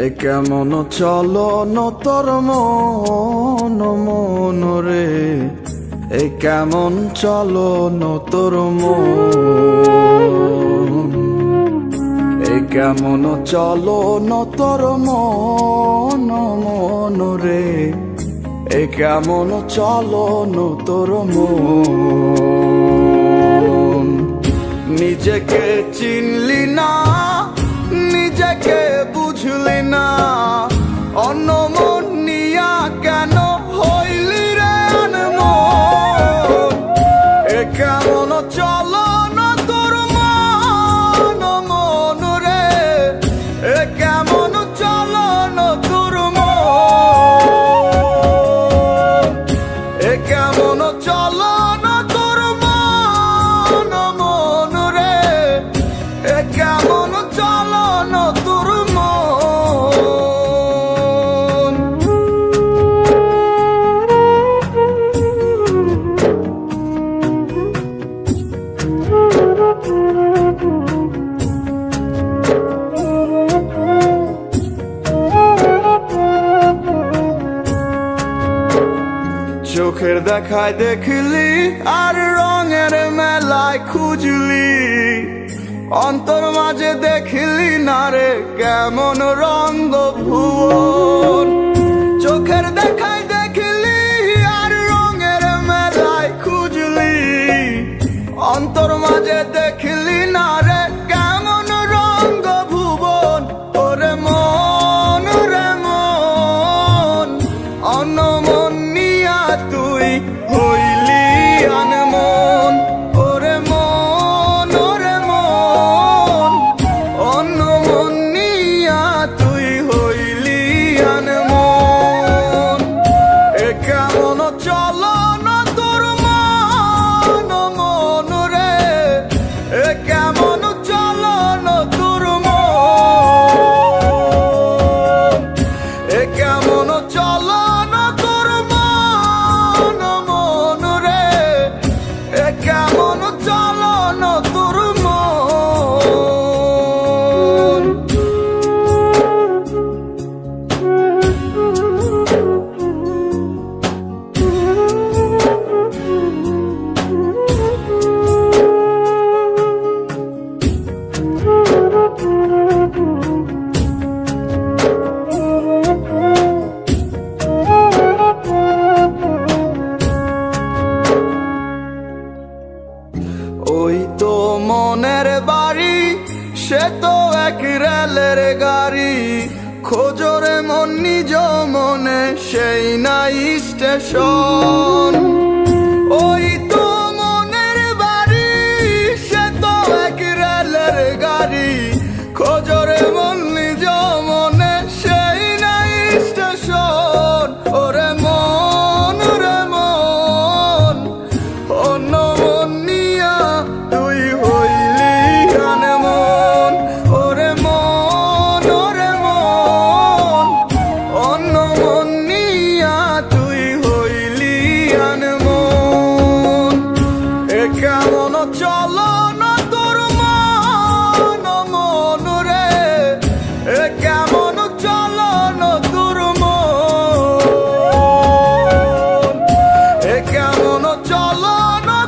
এ কেমন চলন তোর মন মন রে? এ কেমন চলন তোর মন? এ কেমন চলন তোর মন মন রে? এ কেমন চলন তোর মন? নিজেকে চিনলি না অন্য মন চোখের দেখায় দেখলি, আর রঙের মেলায় খুঁজলি। অন্তর মাঝে দেখলি না রে, কেমন রঙ্গ ভুবন চোখের দেখায় কেমন চলন তোর মন সে তো এক রেলের গাড়ি। খোঁজরে মন নিজ মনে সেই নাই স্টেশন। ওই কোনো চলনা